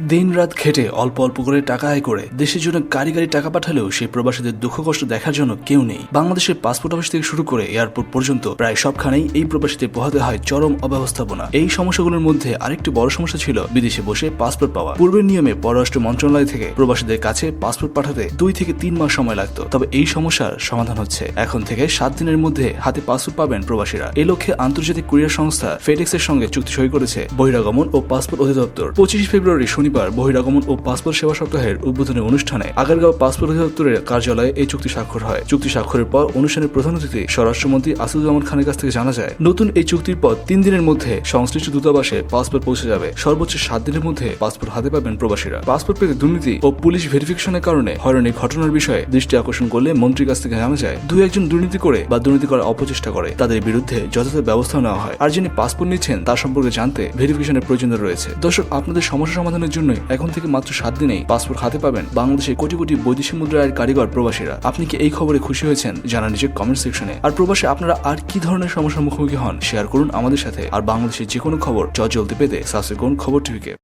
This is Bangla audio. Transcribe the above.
দিন রাত খেটে অল্প অল্প করে টাকা আয় করে দেশের জন্য গাড়ি টাকা পাঠালেও সেই প্রবাসীদের দুঃখ কষ্ট দেখার জন্য কেউ নেই। বাংলাদেশের পাসপোর্ট অফিস থেকে শুরু করে এয়ারপোর্ট পর্যন্ত প্রায় সবখানেই এই প্রবাসীদের পোহাতে হয় চরম অব্যবস্থাপনা। এই সমস্যাগুলোর মধ্যে আরেকটি বড় সমস্যা ছিল বিদেশে বসে পাসপোর্ট পাওয়া। পূর্বের নিয়মে পররাষ্ট্র মন্ত্রণালয় থেকে প্রবাসীদের কাছে পাসপোর্ট পাঠাতে দুই থেকে তিন মাস সময় লাগতো। তবে এই সমস্যার সমাধান হচ্ছে। এখন থেকে সাত দিনের মধ্যে হাতে পাসপোর্ট পাবেন প্রবাসীরা। এ লক্ষ্যে আন্তর্জাতিক কুরিয়ার সংস্থা ফেডেক্সের সঙ্গে চুক্তি সই করেছে বহিরাগমন ও পাসপোর্ট অধিদপ্তর। পঁচিশ ফেব্রুয়ারি শনিবার বহিরাগমন ও পাসপোর্ট সেবা সপ্তাহের উদ্বোধনী অনুষ্ঠানে আগারগাঁও পাসপোর্ট অধিদপ্তরের কার্যালয়ে এই চুক্তি স্বাক্ষর হয়। চুক্তি স্বাক্ষরের পর অনুষ্ঠানের প্রধান অতিথি স্বরাষ্ট্রমন্ত্রী আসাদুজ্জামান খানের কাছ থেকে জানা যায়, নতুন এই চুক্তির পর তিন দিনের মধ্যে সংশ্লিষ্ট দূতাবাসে পাসপোর্ট পৌঁছে যাবে। সর্বোচ্চ সাত দিনের মধ্যে পাসপোর্ট হাতে পাবেন প্রবাসীরা। পাসপোর্ট পেতে দুর্নীতি ও পুলিশ ভেরিফিকেশনের কারণে হয়রানি ঘটনার বিষয়ে দৃষ্টি আকর্ষণ করলে মন্ত্রীর কাছ থেকে জানা যায়, দুই একজন দুর্নীতি করে বা দুর্নীতি করার অপচেষ্টা করে। তাদের বিরুদ্ধে যথাযথ ব্যবস্থা নেওয়া হয়। আর যিনি পাসপোর্ট নিচ্ছেন তার সম্পর্কে জানতে ভেরিফিকেশনের প্রয়োজনীয় রয়েছে। দর্শক, আপনাদের সমস্যা সমাধানের জন্য এখন থেকে মাত্র সাত দিনেই পাসপোর্ট হাতে পাবেন বাংলাদেশে কোটি কোটি বৈদেশিক মুদ্রা আয়ের কারিগর প্রবাসীরা। আপনি কি এই খবরে খুশি হয়েছেন? জানান নিজের কমেন্ট সেকশনে আর প্রবাসে আপনারা আর কি ধরনের সমস্যার মুখোমুখি হন? শেয়ার করুন আমাদের সাথে। আর বাংলাদেশের যে কোনো খবর জলদি পেতে সাবস্ক্রাইব করুন খবর টিভিকে।